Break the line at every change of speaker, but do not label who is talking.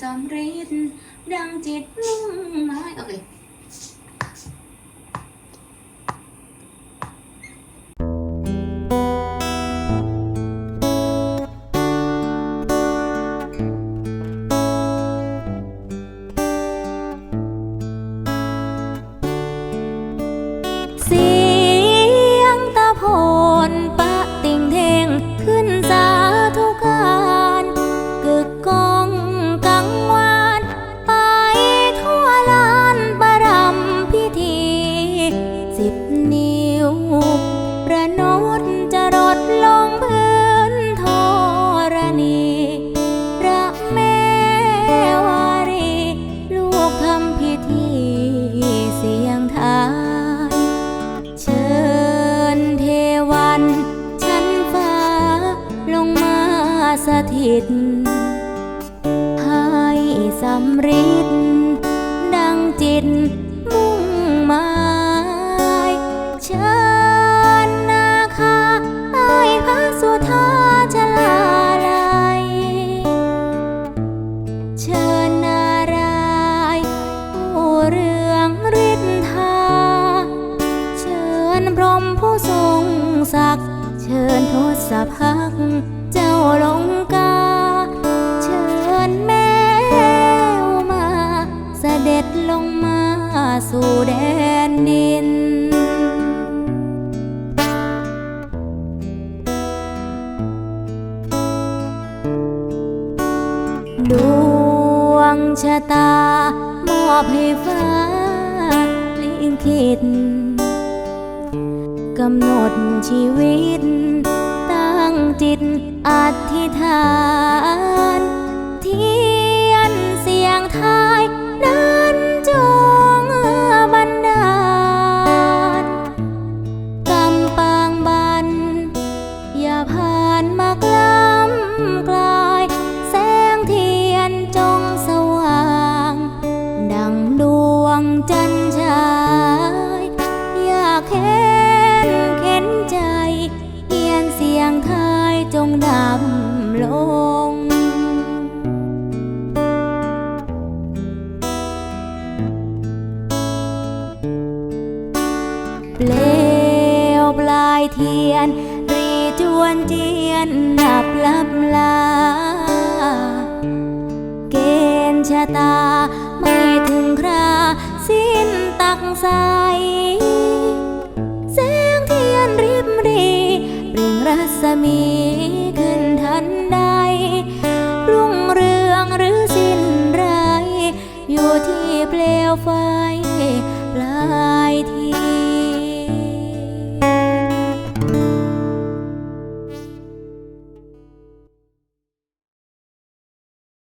สมริดดังจิตมุ่งหมายโอเค
ประนดจะรดลงพื้นธรณีพระแม่วารี ลูกทำพิธีเสียงทาย เชิญเทวันชั้นฟ้าลงมาสถิต ให้สำริด ชิญนาคาใต้พระสุธาชลาลัยเชิญนารายผู้เรืองฤทธา เชิญพรหมผู้ทรงศักดิ์เชิญทศพักเจ้าลงกา เชิญแม่มาเสด็จลงมาสู่แดน งชะตา มอบให้ฟ้าลิขิตกำหนดชีวิต ตั้งจิตอธิษฐาน ดำลง เปลวปลายเทียน รีจวนเจียนดับลับลา เกณฑ์ชะตา ไม่ถึงครา สิ้นตักใสแสงเทียนริบรีเปล่งรัศมี เลวไฟปลายที